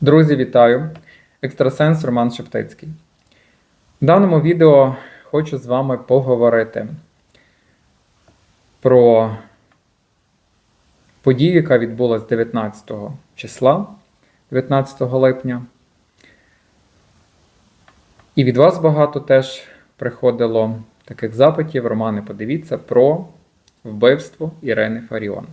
Друзі, вітаю! Екстрасенс Роман Шептицький. В даному відео хочу з вами поговорити про подію, яка відбулася 19 числа, 19 липня. І від вас багато теж приходило таких запитів, Романе, подивіться, про вбивство Ірени Фаріон.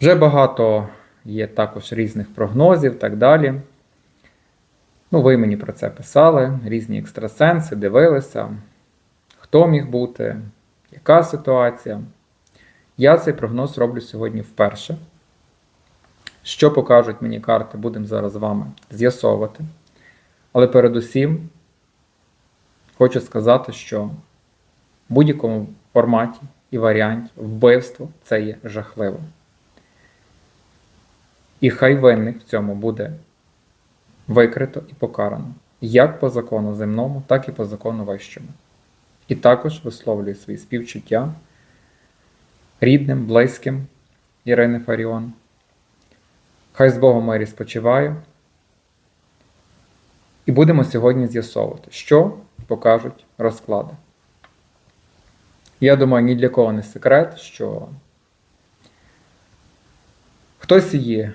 Вже багато є також різних прогнозів так далі. Ну, ви мені про це писали, різні екстрасенси, дивилися, хто міг бути, яка ситуація. Я цей прогноз роблю сьогодні вперше. Що покажуть мені карти, будемо зараз з вами з'ясовувати. Але передусім хочу сказати, що в будь-якому форматі і варіанті вбивство це є жахливо. І хай винних в цьому буде викрито і покарано, як по закону земному, так і по закону вищому. І також висловлюю свої співчуття рідним, близьким Ірини Фаріон. Хай з Богом мирі спочиває. І будемо сьогодні з'ясовувати, що покажуть розклади. Я думаю, ні для кого не секрет, що хтось її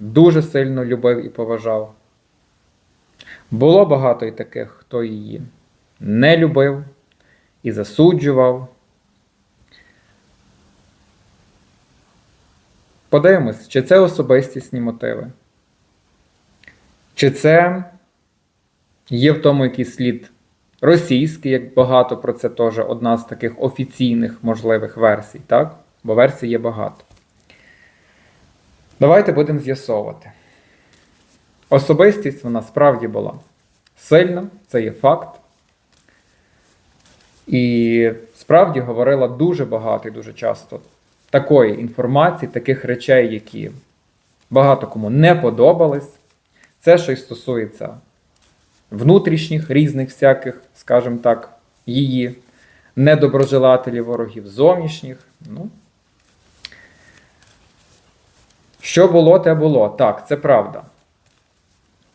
дуже сильно любив і поважав. Було багато і таких, хто її не любив і засуджував. Подивимось, чи це особистісні мотиви, чи це є в тому якийсь слід російський, як багато про це теж одна з таких офіційних можливих версій, так? Бо версій є багато. Давайте будемо з'ясовувати. Особистість вона справді була сильна, це є факт. І справді говорила дуже багато і дуже часто такої інформації, таких речей, які багато кому не подобались. Це що й стосується внутрішніх різних всяких, скажімо так, її недоброжелателів, ворогів зовнішніх. Ну, що було, те було. Так, це правда.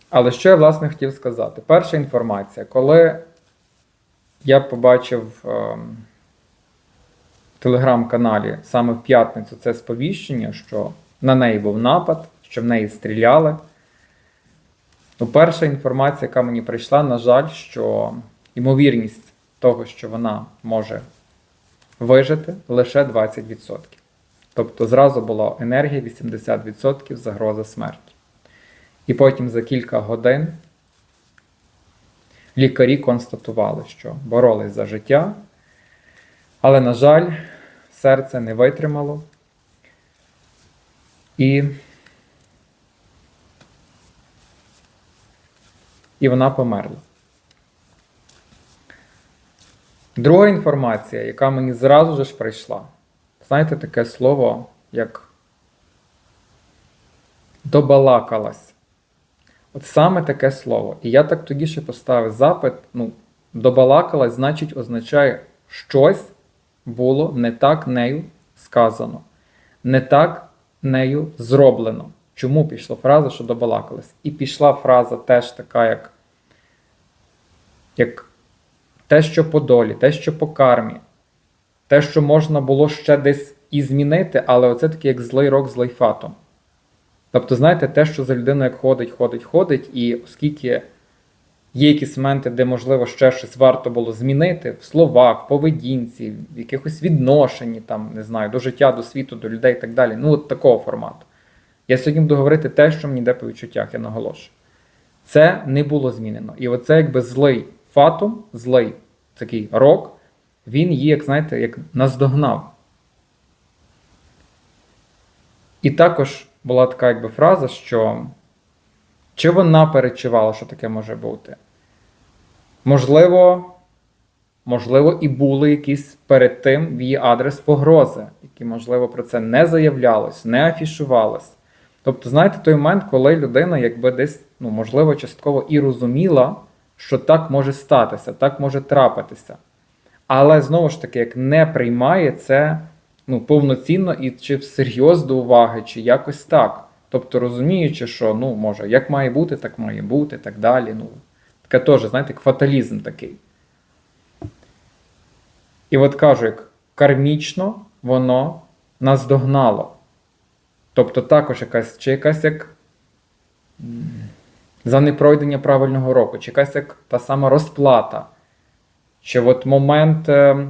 Але що я, власне, хотів сказати? Перша інформація, коли я побачив е, в телеграм-каналі саме в п'ятницю це сповіщення, що на неї був напад, що в неї стріляли. Ну, перша інформація, яка мені прийшла, на жаль, що ймовірність того, що вона може вижити, лише 20%. Тобто зразу була енергія 80% загроза смерті. І потім за кілька годин лікарі констатували, що боролись за життя, але, на жаль, серце не витримало. І і вона померла. Друга інформація, яка мені зразу ж прийшла, знаєте, таке слово, як добалакалась. От саме таке слово. І я так тоді ще поставив запит: ну, добалакалась, значить, означає, щось було не так нею сказано, не так нею зроблено. Чому пішла фраза, що добалакалась? І пішла фраза теж така, як, як те, що по долі, те, що по кармі, те, що можна було ще десь і змінити, але оце таке як злий рок з лайфатом. Тобто, знаєте, те, що за людиною як ходить, ходить, ходить, і оскільки є якісь моменти, де, можливо, ще щось варто було змінити в словах, в поведінці, в якихось відношенні, там, не знаю, до життя, до світу, до людей і так далі. Ну, от такого формату. Я сьогодні буду говорити те, що мені йде по відчуттях, я наголошую. Це не було змінено. І оце якби злий фатум, злий такий рок, він її, як знаєте, як наздогнав. І також була така якби фраза, що чи вона перечувала, що таке може бути? Можливо, можливо, і були якісь перед тим в її адрес погрози, які, можливо, про це не заявлялось, не афішувалось. Тобто, знаєте, той момент, коли людина, якби десь, ну, можливо, частково і розуміла, що так може статися, так може трапитися. Але знову ж таки, як не приймає це ну, повноцінно і чи всерйоз до уваги, чи якось так. Тобто розуміючи, що ну, може, як має бути, так має бути, так далі. Ну, таке теж, знаєте, фаталізм такий. І от кажу, як кармічно воно нас догнало. Тобто також якась, чи якась як за непройдення правильного року, чи якась як та сама розплата, чи от момент, е,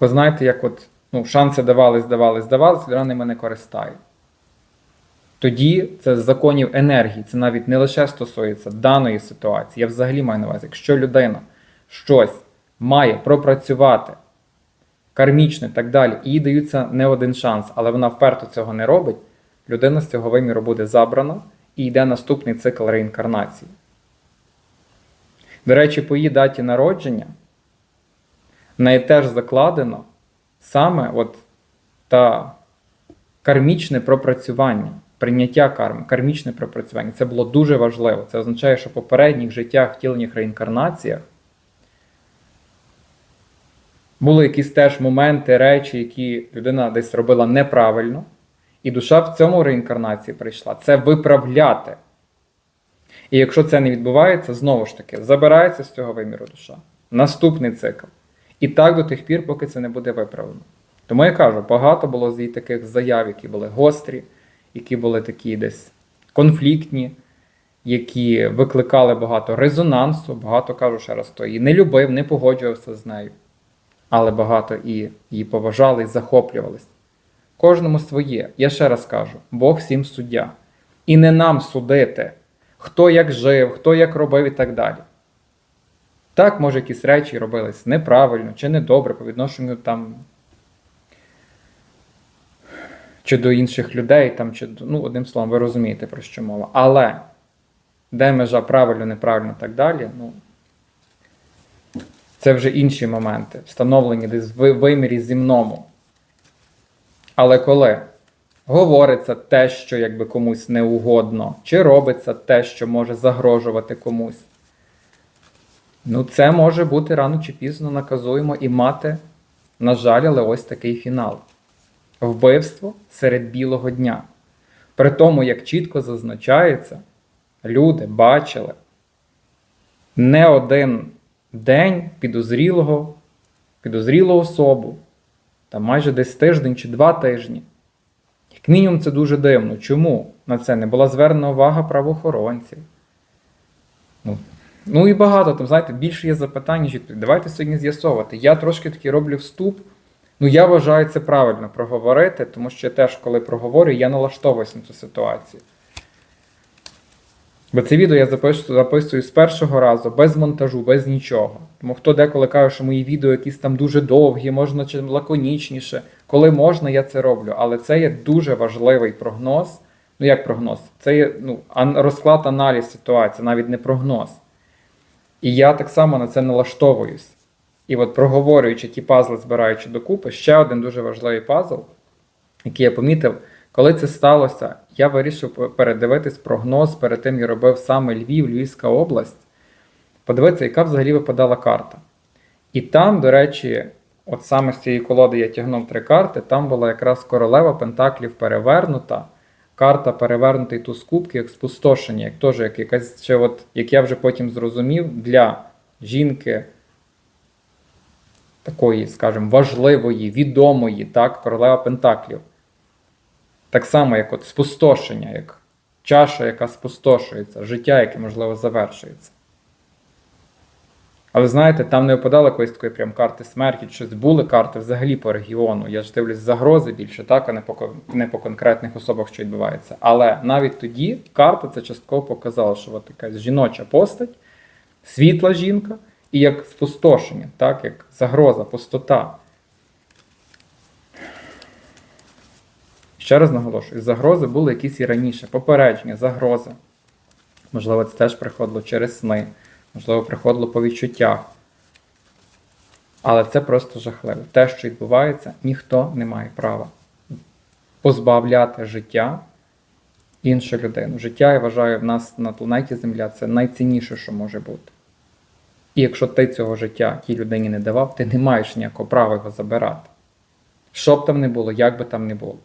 ви знаєте, як от ну, шанси давались, давались, давались, людина ними не користає. Тоді це з законів енергії, це навіть не лише стосується даної ситуації. Я взагалі маю на увазі, якщо людина щось має пропрацювати кармічно і так далі, їй даються не один шанс, але вона вперто цього не робить, людина з цього виміру буде забрана і йде наступний цикл реінкарнації. До речі, по її даті народження в неї теж закладено саме от та кармічне пропрацювання, прийняття карми, кармічне пропрацювання. Це було дуже важливо. Це означає, що в попередніх життях, втілених реінкарнаціях були якісь теж моменти, речі, які людина десь робила неправильно, і душа в цьому реінкарнації прийшла це виправляти. І якщо це не відбувається, знову ж таки, забирається з цього виміру душа. Наступний цикл. І так до тих пір, поки це не буде виправлено. Тому я кажу, багато було з її таких заяв, які були гострі, які були такі десь конфліктні, які викликали багато резонансу, багато кажу ще раз, хто її не любив, не погоджувався з нею. Але багато і її поважали і захоплювались. Кожному своє. Я ще раз кажу: Бог всім суддя. І не нам судити, хто як жив, хто як робив і так далі. Так, може, якісь речі робились неправильно чи недобре по відношенню там. Чи до інших людей, там, чи ну, одним словом, ви розумієте, про що мова. Але де межа правильно, неправильно і так далі, ну, це вже інші моменти, встановлені десь в ви- вимірі земному. Але коли говориться те, що якби комусь не угодно, чи робиться те, що може загрожувати комусь, ну це може бути рано чи пізно наказуємо і мати, на жаль, але ось такий фінал. Вбивство серед білого дня. При тому, як чітко зазначається, люди бачили не один день підозрілого, підозрілу особу, та майже десь тиждень чи два тижні. Як мінімум, це дуже дивно. Чому на це не була звернена увага правоохоронців? Ну, ну і багато там, знаєте, більше є запитань, ніж відповідей. Давайте сьогодні з'ясовувати. Я трошки таки роблю вступ. Ну, я вважаю це правильно проговорити, тому що я теж, коли проговорю, я налаштовуюсь на цю ситуацію. Бо це відео я записую, записую з першого разу, без монтажу, без нічого. Тому хто деколи каже, що мої відео якісь там дуже довгі, можна чи лаконічніше. Коли можна, я це роблю. Але це є дуже важливий прогноз. Ну, як прогноз? Це є ну, розклад аналіз ситуації, навіть не прогноз. І я так само на це налаштовуюсь. І от проговорюючи ті пазли, збираючи докупи, ще один дуже важливий пазл, який я помітив, коли це сталося, я вирішив передивитись прогноз перед тим я робив саме Львів, Львівська область. Подивитися, яка взагалі випадала карта. І там, до речі, от саме з цієї колоди я тягнув три карти, там була якраз королева Пентаклів перевернута, карта перевернутий туз кубки, як спустошення, як теж як якась ще, от, як я вже потім зрозумів, для жінки такої, скажімо, важливої, відомої, так, королева Пентаклів. Так само, як от спустошення, як чаша, яка спустошується, життя, яке, можливо, завершується. Але знаєте, там не випадало якоїсь такої прям карти смерті, щось були карти взагалі по регіону. Я ж дивлюсь загрози більше, так, а не по, не по конкретних особах, що відбувається. Але навіть тоді карта це частково показала, що от якась жіноча постать, світла жінка, і як спустошення, так, як загроза, пустота. Ще раз наголошую, загрози були якісь і раніше, попередження, загрози. Можливо, це теж приходило через сни, можливо, приходило по відчуттях. Але це просто жахливо. Те, що відбувається, ніхто не має права позбавляти життя іншу людину. Життя, я вважаю, в нас на планеті Земля це найцінніше, що може бути. І якщо ти цього життя тій людині не давав, ти не маєш ніякого права його забирати. Що б там не було, як би там не було.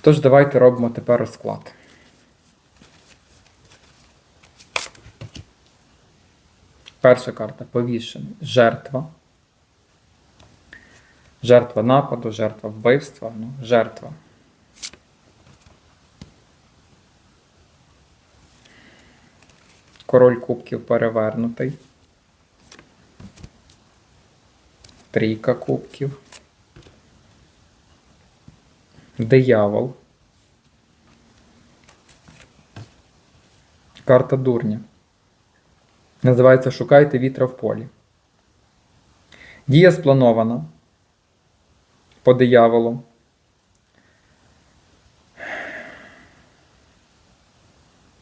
Тож, давайте робимо тепер розклад. Перша карта повішений. Жертва. Жертва нападу, жертва вбивства, ну, жертва. Король кубків перевернутий. Трійка кубків. Диявол. Карта дурня. Називається Шукайте вітра в полі. Дія спланована по дияволу.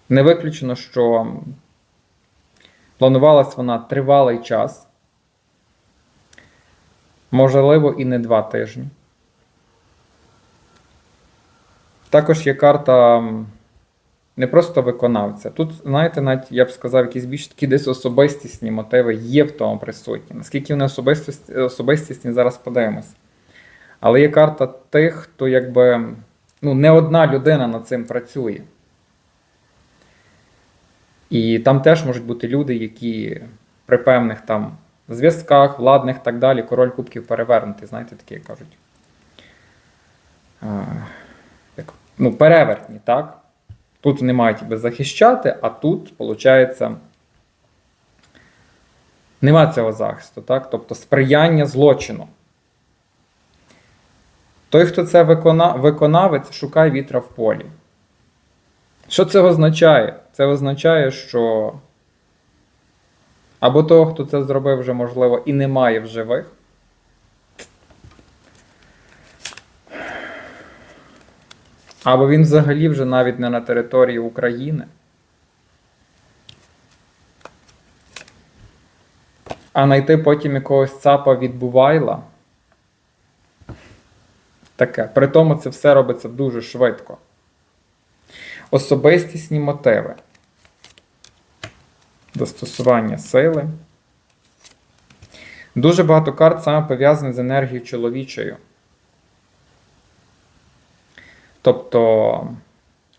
Не виключено, що планувалась вона тривалий час. Можливо, і не два тижні. Також є карта не просто виконавця. Тут, знаєте, навіть я б сказав, якісь більш такі десь особистісні мотиви є в тому присутні. Наскільки вони особистісні, особистісні зараз подивимось. Але є карта тих, хто якби ну, не одна людина над цим працює. І там теж можуть бути люди, які при певних там зв'язках, владних так далі, король кубків перевернутий, знаєте, такі кажуть. Ну, перевертні, так? Тут вони мають тебе захищати, а тут, виходить, нема цього захисту, так? Тобто сприяння злочину. Той, хто це викона... виконавець, шукає вітра в полі. Що це означає? Це означає, що або того, хто це зробив, вже, можливо, і немає в живих. Або він взагалі вже навіть не на території України. А знайти потім якогось цапа від Бувайла. Таке. При тому це все робиться дуже швидко. Особистісні мотиви. Застосування сили. Дуже багато карт саме пов'язаних з енергією чоловічою. Тобто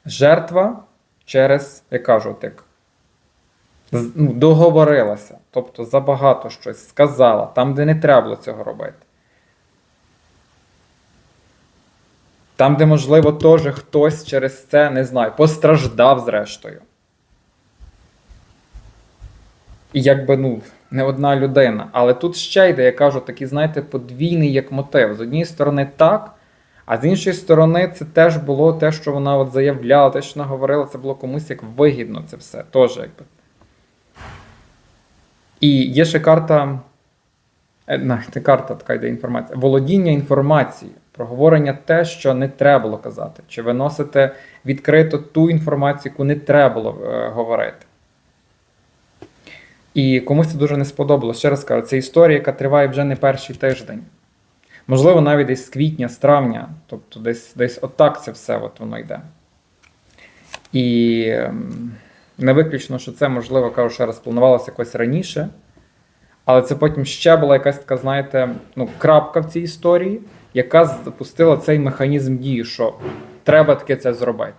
жертва через, я кажу, з- ну, договорилася. Тобто забагато щось сказала, там, де не треба було цього робити. Там, де, можливо, теж хтось через це, не знаю, постраждав зрештою. І якби, ну, не одна людина. Але тут ще йде, я кажу, такий, знаєте, подвійний як мотив. З однієї сторони, так, а з іншої сторони, це теж було те, що вона от заявляла, те, що вона говорила, це було комусь як вигідно це все. Теж якби. І є ще карта. е, Не карта, така йде інформація. Володіння інформацією. Проговорення те, що не треба було казати. Чи виносите відкрито ту інформацію, яку не треба було е, говорити. І комусь це дуже не сподобалося. Ще раз кажу, це історія, яка триває вже не перший тиждень. Можливо, навіть десь з квітня, з травня, тобто десь, десь отак це все от воно йде. І ем, не виключно, що це, можливо, кажу, ще раз планувалося якось раніше. Але це потім ще була якась така, знаєте, ну, крапка в цій історії, яка запустила цей механізм дії, що треба таке це зробити.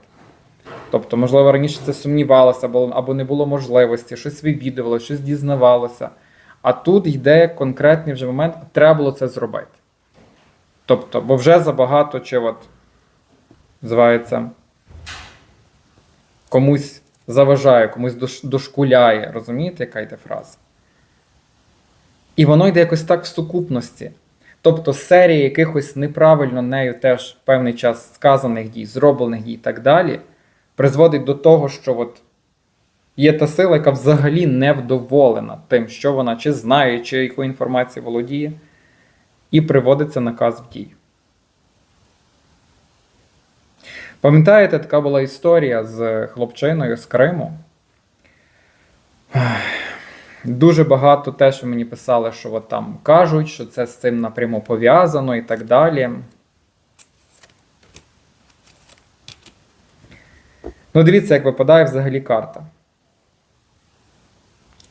Тобто, можливо, раніше це сумнівалося, або, або не було можливості, щось вивідувало, щось дізнавалося. А тут йде конкретний вже момент, треба було це зробити. Тобто, бо вже забагато чи от називається комусь заважає, комусь дошкуляє. Розумієте, яка йде фраза? І воно йде якось так в сукупності. Тобто серія якихось неправильно нею теж певний час сказаних дій, зроблених дій і так далі, призводить до того, що от є та сила, яка взагалі не вдоволена тим, що вона чи знає, чи якою інформацією володіє, і приводиться наказ в дію. Пам'ятаєте, така була історія з хлопчиною з Криму? Дуже багато теж мені писали, що от там кажуть, що це з цим напряму пов'язано і так далі. Ну, дивіться, як випадає взагалі карта.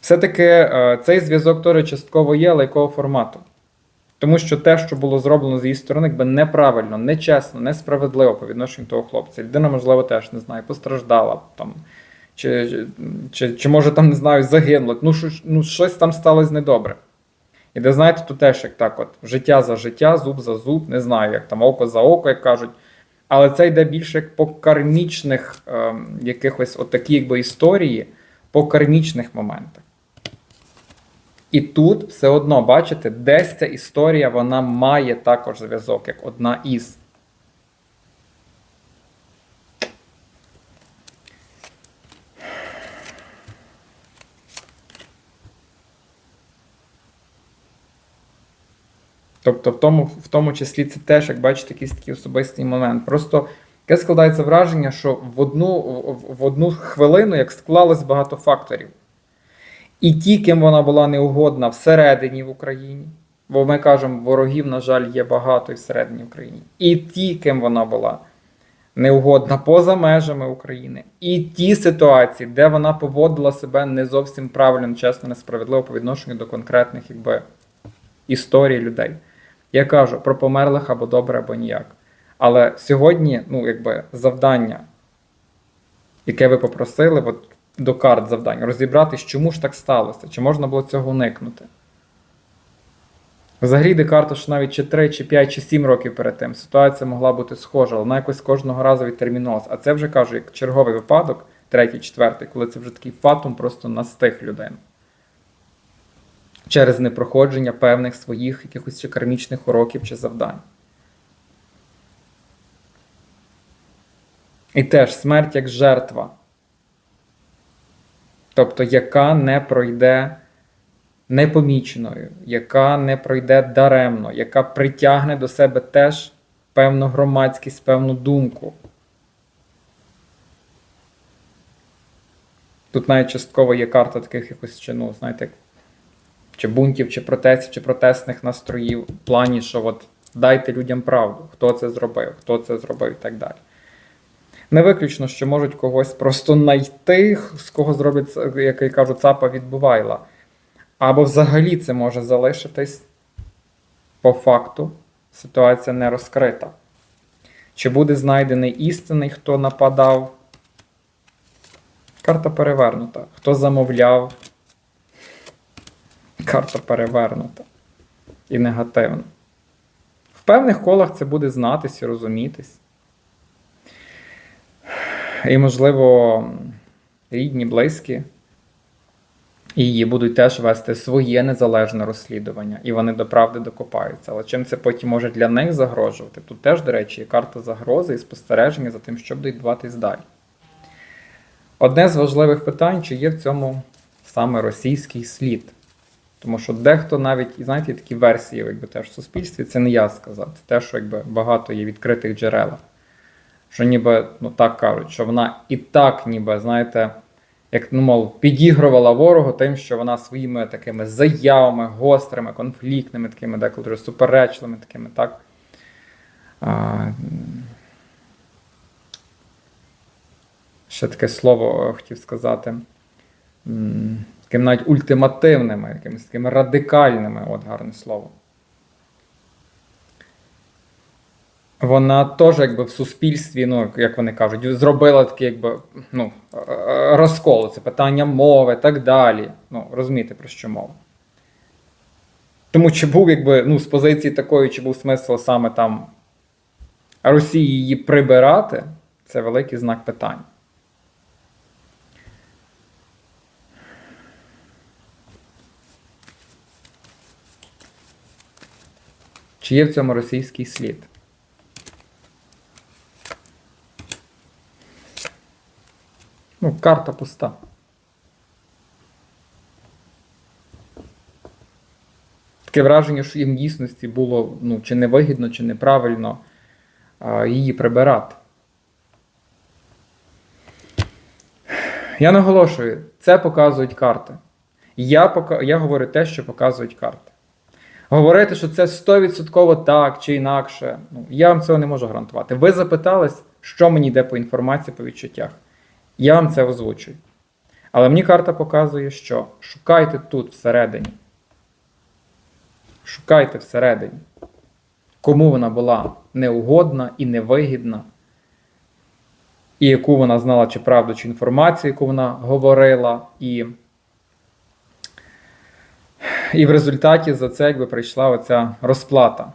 Все-таки е, цей зв'язок теж частково є, але якого формату? Тому що те, що було зроблено з її сторони, якби неправильно, нечесно, несправедливо по відношенню того хлопця. Людина, можливо, теж не знаю, постраждала там, чи, чи, чи може там не знаю, загинула. Ну, що, ну щось там сталося недобре. І де знаєте, тут теж як так: от життя за життя, зуб за зуб, не знаю, як там око за око, як кажуть. Але це йде більше як по кармічних ем, якихось отакі якби історії, по кармічних моментах. І тут все одно, бачите, десь ця історія вона має також зв'язок, як одна із. Тобто, в тому, в тому числі це теж, як бачите, якийсь такий особистий момент. Просто таке складається враження, що в одну, в, в одну хвилину як склалось багато факторів. І ті, ким вона була неугодна всередині в Україні, бо ми кажемо, ворогів, на жаль, є багато і всередині України. І ті, ким вона була неугодна поза межами України, і ті ситуації, де вона поводила себе не зовсім правильно, чесно, несправедливо по відношенню до конкретних якби, історій людей. Я кажу про померлих або добре, або ніяк. Але сьогодні, ну, якби завдання, яке ви попросили, от до карт завдань, розібратись, чому ж так сталося, чи можна було цього уникнути. Взагалі, Декарту ж навіть чи 3, чи 5, чи 7 років перед тим ситуація могла бути схожа, але вона якось кожного разу відтерміновалася. А це вже кажу, як черговий випадок, третій, четвертий, коли це вже такий фатум просто настиг людину. Через непроходження певних своїх якихось чи кармічних уроків чи завдань. І теж смерть як жертва. Тобто, яка не пройде непоміченою, яка не пройде даремно, яка притягне до себе теж певну громадськість, певну думку. Тут навіть частково є карта таких якось чи, ну, знаєте, чи бунтів, чи протестів, чи протестних настроїв в плані, що от дайте людям правду, хто це зробив, хто це зробив і так далі. Не виключно, що можуть когось просто знайти, з кого зроблять, як я кажу, цапа відбувайла. Або взагалі це може залишитись по факту, ситуація не розкрита. Чи буде знайдений істинний, хто нападав? Карта перевернута. Хто замовляв? Карта перевернута. І негативна. В певних колах це буде знатись і розумітись. І, можливо, рідні, близькі її будуть теж вести своє незалежне розслідування, і вони до правди докопаються. Але чим це потім може для них загрожувати? Тут теж, до речі, є карта загрози і спостереження за тим, що буде відбуватись далі. Одне з важливих питань, чи є в цьому саме російський слід. Тому що дехто навіть, і знаєте, такі версії, якби теж в суспільстві, це не я сказав, це те, що якби багато є відкритих джерелах. Що ніби, ну так кажуть, що вона і так, ніби, знаєте, як ну, мов, підігрувала ворогу тим, що вона своїми такими заявами, гострими, конфліктними, такими, деколи суперечливими, такими, так. А, ще таке слово хотів сказати. Таким навіть ультимативними, якимись такими радикальними, от гарне слово. Вона теж якби в суспільстві, ну, як вони кажуть, зробила такий якби, ну, розкол, це питання мови так далі. Ну, розумієте, про що мова. Тому чи був якби, ну, з позиції такої, чи був смисл саме там Росії її прибирати, це великий знак питання. Чи є в цьому російський слід? Ну, карта пуста. Таке враження, що їм в дійсності було ну, чи невигідно, чи неправильно а, її прибирати. Я наголошую, це показують карти. Я пока... я говорю те, що показують карти. Говорити, що це 100% так чи інакше, ну, я вам цього не можу гарантувати. Ви запитались, що мені йде по інформації по відчуттях. Я вам це озвучую. Але мені карта показує, що шукайте тут всередині. Шукайте всередині, кому вона була неугодна і невигідна, і яку вона знала, чи правду, чи інформацію, яку вона говорила, і, і в результаті за це якби прийшла оця розплата.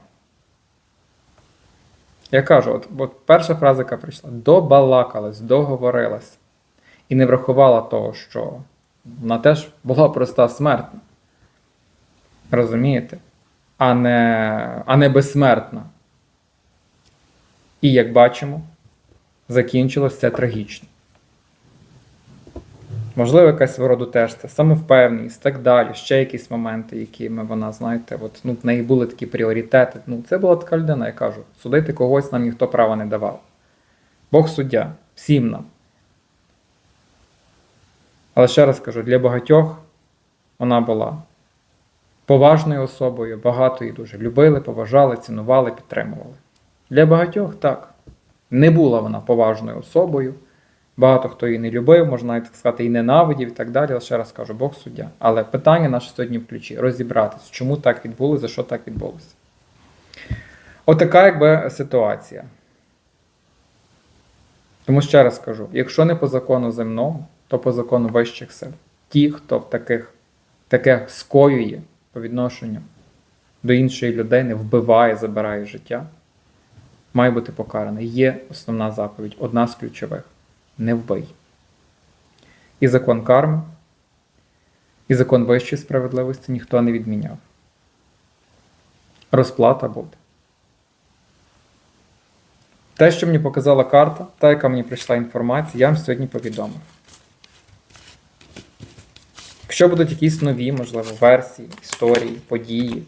Я кажу, от, от перша фраза, яка прийшла: добалакалась, договорилась. І не врахувала того, що вона теж була проста смертна. Розумієте? А не, а не безсмертна. І як бачимо, закінчилось це трагічно. Можливо, якась свого роду теж це самовпевненість, так далі, ще якісь моменти, якими вона, знаєте, от, ну, в неї були такі пріоритети. Ну, це була така людина, я кажу, судити когось нам ніхто права не давав. Бог суддя, всім нам. Але ще раз кажу, для багатьох вона була поважною особою, багато її дуже любили, поважали, цінували, підтримували. Для багатьох так. Не була вона поважною особою. Багато хто її не любив, можна навіть так сказати, і ненавидів, і так далі. Але ще раз кажу, Бог суддя. Але питання наше сьогодні в ключі розібратися, чому так відбулося, за що так відбулося. Отака, якби ситуація. Тому ще раз кажу: якщо не по закону земному, то по закону вищих сил. Ті, хто в таких, таке скоює по відношенню до іншої людини, вбиває, забирає життя, має бути покараний. Є основна заповідь, одна з ключових не вбий. І закон карми, і закон вищої справедливості ніхто не відміняв. Розплата буде. Те, що мені показала карта, та, яка мені прийшла інформація, я вам сьогодні повідомив. Якщо будуть якісь нові, можливо, версії, історії, події,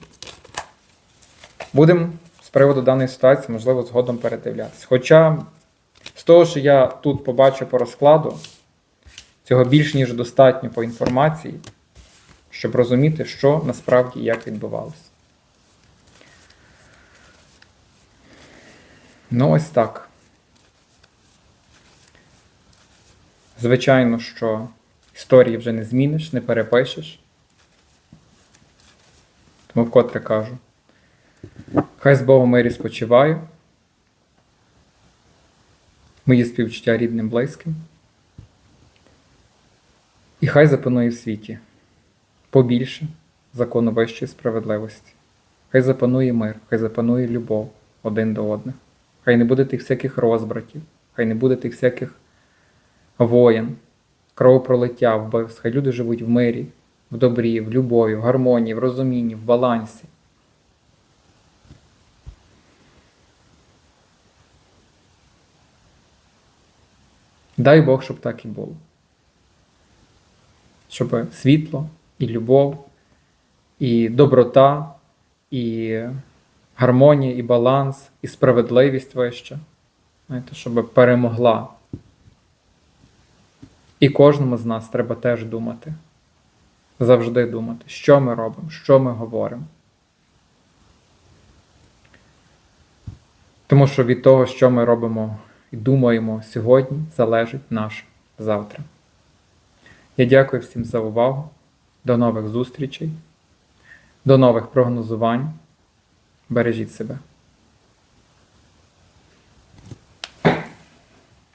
будемо з приводу даної ситуації, можливо, згодом передивлятися. Хоча з того, що я тут побачив по розкладу, цього більш ніж достатньо по інформації, щоб розуміти, що насправді як відбувалося. Ну, ось так. Звичайно, що історії вже не зміниш, не перепишеш. Тому вкотре кажу. Хай з Богом мирі спочиваю. Мої співчуття рідним близьким. І хай запанує в світі побільше закону вищої справедливості. Хай запанує мир, хай запанує любов один до одних. Хай не буде тих всяких розбратів, хай не буде тих всяких воєн, кровопролиття, вбивств. Хай люди живуть в мирі, в добрі, в любові, в гармонії, в розумінні, в балансі. Дай Бог, щоб так і було. Щоб світло і любов, і доброта, і гармонія, і баланс, і справедливість вища, щоб перемогла. І кожному з нас треба теж думати, завжди думати, що ми робимо, що ми говоримо. Тому що від того, що ми робимо і думаємо сьогодні, залежить наш завтра. Я дякую всім за увагу. До нових зустрічей, до нових прогнозувань. Бережіть себе.